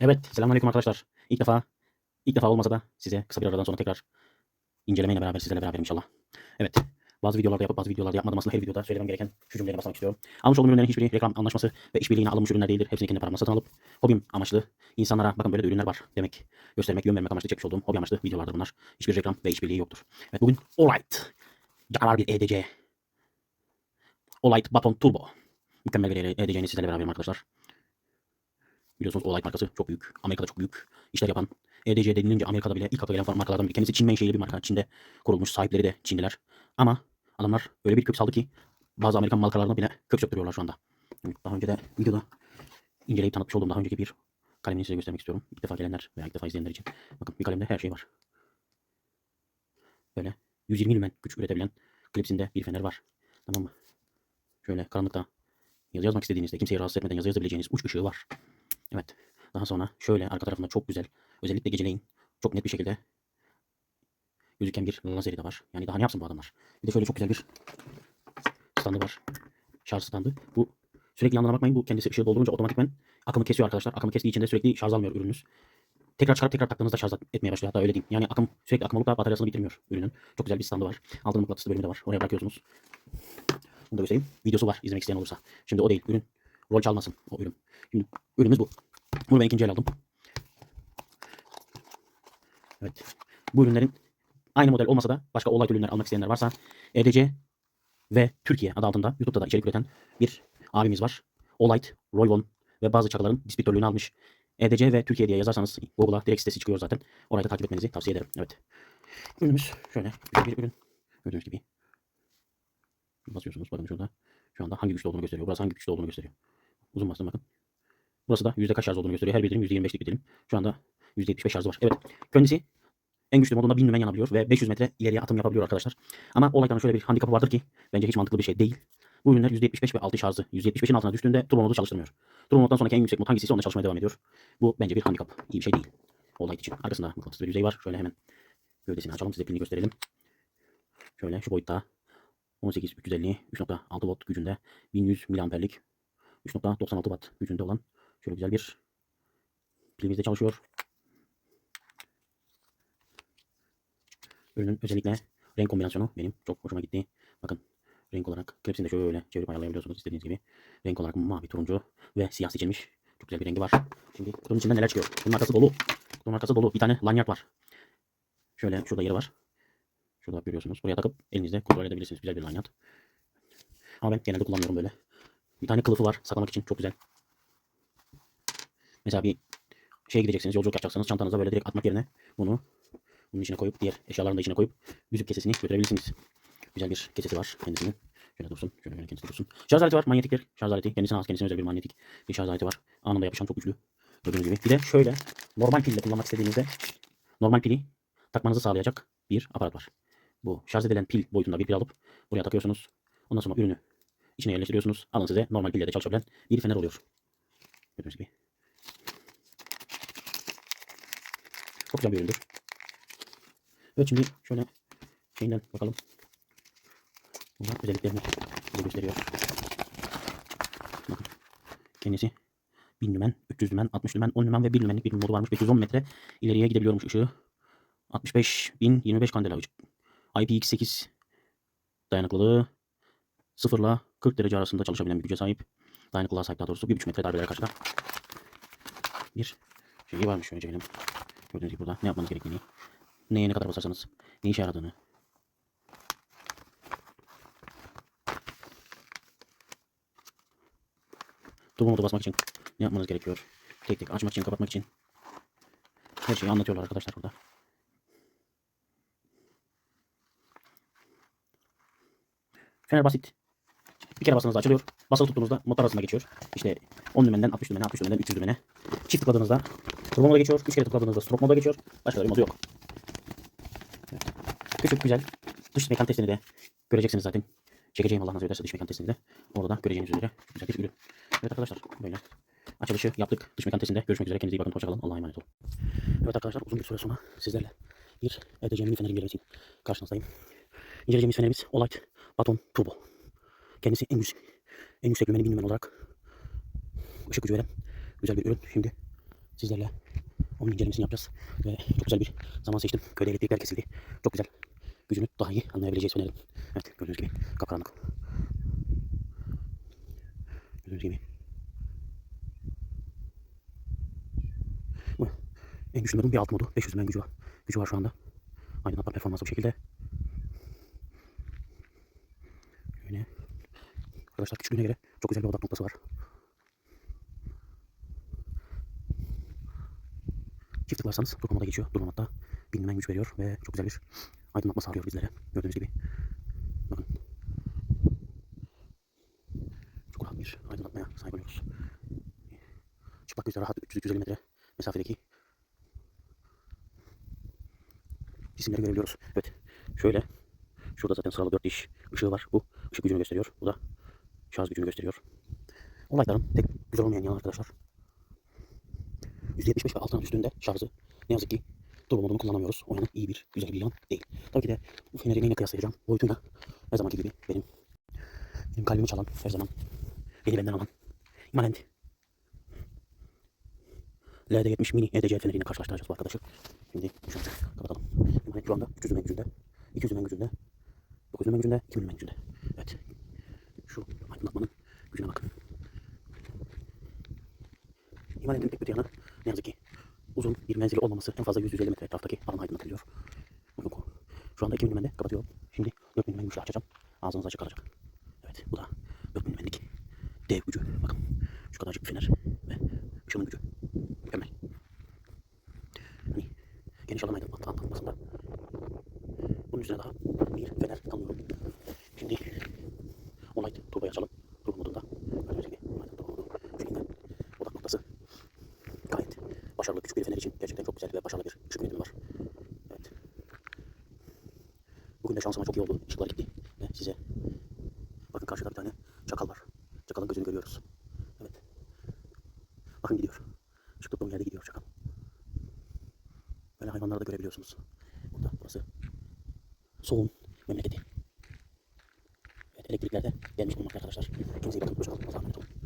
Evet, selamünaleyküm arkadaşlar. İlk defa, ilk defa olmasa da size kısa bir aradan sonra tekrar incelemeyle beraber sizlerle beraber inşallah. Evet, bazı videolarda yapıp bazı videolarda yapmadım. Aslında her videoda söylemem gereken şu cümleleri basmak istiyorum. Almış olduğum ürünlerin hiçbiri reklam anlaşması ve işbirliğine alınmış ürünler değildir. Hepsini kendi paramla satın alıp hobim amaçlı insanlara bakın böyle de ürünler var demek, göstermek, yön vermek amaçlı çekmiş olduğum hobi amaçlı videolardır bunlar. Hiçbir reklam ve işbirliği yoktur. Evet, bugün Olight. Canavar bir EDC. Olight Baton Turbo. Mükemmel bir EDC'ni sizlerle beraberim arkadaşlar. Biliyorsunuz Olight markası çok büyük. Amerika'da çok büyük işler yapan. EDC denilince Amerika'da bile ilk akla gelen markalardan biri. Kendisi Çin menşeili bir marka. Çin'de kurulmuş. Sahipleri de Çinliler. Ama adamlar öyle bir kök saldı ki bazı Amerikan markalarına bile kök söktürüyorlar şu anda. Daha önce de videoda inceleyip tanıtmış olduğum daha önceki bir kalemini size göstermek istiyorum. İlk defa gelenler veya ilk defa izleyenler için. Bakın bir kalemde her şey var. Böyle 120 lümen güç üretebilen klipsinde bir fener var. Tamam mı? Şöyle karanlıkta yazı yazmak istediğinizde kimseyi rahatsız etmeden yazı yazabileceğiniz uç ışığı var. Evet. Daha sonra şöyle arka tarafında çok güzel özellikle geceleyin çok net bir şekilde gözüken bir lazeri de var. Yani daha ne yapsın bu adamlar? Bir de şöyle çok güzel bir standı var. Şarj standı. Bu sürekli yanına bakmayın. Bu kendisi ışığı doldurunca otomatikmen akımı kesiyor arkadaşlar. Akımı kestiği için de sürekli şarj almıyor ürününüz. Tekrar çıkarıp tekrar taktığınızda şarj etmeye başlıyor. Hatta öyle diyeyim. Yani akım sürekli akım olup da bataryasını bitirmiyor ürünün. Çok güzel bir standı var. Altında mıknatıslı bölümü de var. Oraya bırakıyorsunuz. Bunu da göstereyim. Videosu var izlemek isteyen olursa. Şimdi o değil. Ürün rol çalmasın o ürün. Şimdi ürünümüz bu. Bunu ben ikinci el aldım. Evet. Bu ürünlerin aynı model olmasa da başka olay ürünler almak isteyenler varsa EDC ve Türkiye adı altında YouTube'da da içerik üreten bir abimiz var. Olight, Royvon ve bazı çakaların distribütörlüğünü almış. EDC ve Türkiye diye yazarsanız Google'a direkt sitesi çıkıyor zaten. Orayı da takip etmenizi tavsiye ederim. Evet. Ürünümüz şöyle güzel bir ürün. Gördüğünüz gibi. Basıyorsunuz bakın şurada. Şu anda hangi güçlü olduğunu gösteriyor. Burası hangi güçlü olduğunu gösteriyor. Uzun bastım bakın. Burası da yüzde kaç şarj olduğunu gösteriyor. Her bir dilim %25'lik bir dilim. Şu anda %75 şarjı var. Evet. Kendisi en güçlü modunda 1000 lümen yanabiliyor ve 500 metre ileriye atım yapabiliyor arkadaşlar. Ama olayların şöyle bir handikapı vardır ki bence hiç mantıklı bir şey değil. Bu ürünler %75 ve altı şarjı. %75'in altına düştüğünde turbo modu çalıştırmıyor. Turbo moddan sonraki en yüksek mod hangisi onunla çalışmaya devam ediyor. Bu bence bir handikap. İyi bir şey değil. Olay için. Arkasında mıknatıslı bir yüzey var. Şöyle hemen gövdesini açalım. Size pilini gösterelim. Şöyle şu boyutta 18 350 3.6 volt gücünde 1100 miliamperlik 3.96 watt gücünde olan şöyle güzel bir pilimizde çalışıyor. Ürünün özellikle renk kombinasyonu benim çok hoşuma gitti. Bakın renk olarak klipsini de şöyle çevirip ayarlayabiliyorsunuz istediğiniz gibi. Renk olarak mavi, turuncu ve siyah seçilmiş. Çok güzel bir rengi var. Şimdi kutunun içinden neler çıkıyor? Bunun arkası dolu. Kutunun arkası dolu. Bir tane lanyard var. Şöyle şurada yeri var. Şurada görüyorsunuz. Buraya takıp elinizde kontrol edebilirsiniz. Güzel bir lanyard. Ama ben genelde kullanmıyorum böyle. Bir tane kılıfı var saklamak için. Çok güzel. Mesela bir şeye gideceksiniz, yolculuk yapacaksanız çantanıza böyle direkt atmak yerine bunu bunun içine koyup diğer eşyaların da içine koyup yüzük kesesini götürebilirsiniz. Güzel bir kesesi var kendisinin. Şöyle dursun. Şöyle böyle kendisi dursun. Şarj aleti var. Manyetik bir şarj aleti. Kendisine has kendisine özel bir manyetik bir şarj aleti var. Anında yapışan çok güçlü. Gördüğünüz gibi. Bir de şöyle normal pille kullanmak istediğinizde normal pili takmanızı sağlayacak bir aparat var. Bu şarj edilen pil boyutunda bir pil alıp buraya takıyorsunuz. Ondan sonra ürünü içine yerleştiriyorsunuz. Alın size normal pille de çalışabilen bir fener oluyor. Gördüğünüz gibi. Çok güzel bir üründür. Evet şimdi şöyle şeyinden bakalım. Bunlar özelliklerini bize gösteriyor. Bakın. Kendisi 1000 lümen, 300 lümen, 60 lümen, 10 lümen ve 1 lümenlik bir modu varmış. 510 metre ileriye gidebiliyormuş ışığı. 65 bin 25 kandela ışık. IPX8 dayanıklılığı 0 ile 40 derece arasında çalışabilen bir güce sahip. Dayanıklılığa sahip daha doğrusu 1,5 metre darbelere karşı da bir şeyi varmış. Şöyle çekelim. Gördüğünüz gibi burada ne yapmanız gerektiğini, neye ne kadar basarsanız, ne işe yaradığını. Turbo modu basmak için ne yapmanız gerekiyor? Tek tek açmak için, kapatmak için. Her şeyi anlatıyorlar arkadaşlar burada. Fener basit. Bir kere bastığınızda açılıyor. Basılı tuttuğunuzda motor arasında geçiyor. İşte 10 lümenden 60 lümene, 60 lümenden 300 lümene. Çift tıkladığınızda turbo moda geçiyor. 3 kere tıkladığınızda stroke moda geçiyor. Başka bir modu yok. Evet. Küçük güzel. Dış mekan testini de göreceksiniz zaten. Çekeceğim Allah nasip ederse dış mekan testini de. Orada da göreceğiniz üzere. Güzel bir ürün. Evet arkadaşlar böyle. Açılışı yaptık. Dış mekan testinde görüşmek üzere. Kendinize iyi bakın. Hoşçakalın. Allah'a emanet olun. Evet arkadaşlar uzun bir süre sonra sizlerle bir EDC mini fener incelemesi karşınızdayım. İnceleyeceğimiz fenerimiz Olight Baton Turbo. Kendisi en yüksek, en yüksek lümeni 1000 lümen olarak ışık gücü veren güzel bir ürün. Şimdi sizlerle onun incelemesini yapacağız. Ve çok güzel bir zaman seçtim. Köyde elektrikler kesildi. Çok güzel. Gücünü daha iyi anlayabileceğiz fenerin. Evet gördüğünüz gibi kapkaranlık. Gördüğünüz gibi. Bu en güçlü modun bir alt modu. 500 men gücü var. Gücü var şu anda. Aydınlatma performansı bu şekilde. Şöyle. Arkadaşlar küçüklüğüne göre çok güzel bir odak noktası var. Çift tıklarsanız durma moda geçiyor. Durmamakta bilinen güç veriyor ve çok güzel bir aydınlatma sağlıyor bizlere. Gördüğünüz gibi. Bakın. Çok rahat bir aydınlatmaya sahip oluyoruz. Çıplak gözle rahat 300-350 metre mesafedeki cisimleri görebiliyoruz. Evet. Şöyle. Şurada zaten sıralı 4 diş ışığı var. Bu ışık gücünü gösteriyor. Bu da şarj gücünü gösteriyor. Olayların tek güzel olmayan yanı arkadaşlar. %75 ve altına düştüğünde şarjı ne yazık ki turbo modunu kullanamıyoruz. O yanı iyi bir, güzel bir yan değil. Tabii ki de bu feneri neyle kıyaslayacağım? Boyutuyla her zamanki gibi benim benim kalbimi çalan her zaman beni benden alan imanent LD70 mini EDC feneriyle karşılaştıracağız bu arkadaşı. Şimdi şunu kapatalım. İmanet şu anda 300 men gücünde, 200 men gücünde, 900 men gücünde, 2000 men gücünde. Aydınlatmanın gücüne bakın. İmanetin tek kötü yanı ne yazık ki uzun bir menzili olmaması en fazla 100-150 metre etraftaki alan aydınlatılıyor. Bu. Şu anda 2000 lümende kapatıyorum. Şimdi 4000 lümen güçle açacağım. Ağzınız açık kalacak. Evet bu da 4000 lümenlik dev gücü. Bakın şu kadarcık bir fener ve ışığın gücü. Mükemmel. Hani geniş alan aydınlatma aydınlatmasında bunun üstüne daha bir fener tanıyorum. Şimdi turbayı açalım. Turbo modunda. Şekilde. Odak noktası gayet başarılı küçük bir fener için gerçekten çok güzel ve başarılı bir ışık yönetimi var. Evet. Bugün de şansıma çok iyi oldu. Işıklar gitti. Ve size bakın karşıda bir tane çakal var. Çakalın gözünü görüyoruz. Evet. Bakın gidiyor. Işık tuttuğum yerde gidiyor çakal. Böyle hayvanları da görebiliyorsunuz. Burada burası soğun memleketi. Evet elektrikler de gelmiş bulunmakta arkadaşlar. Kendinize iyi bakın. Hoşçakalın. Allah'a emanet olun.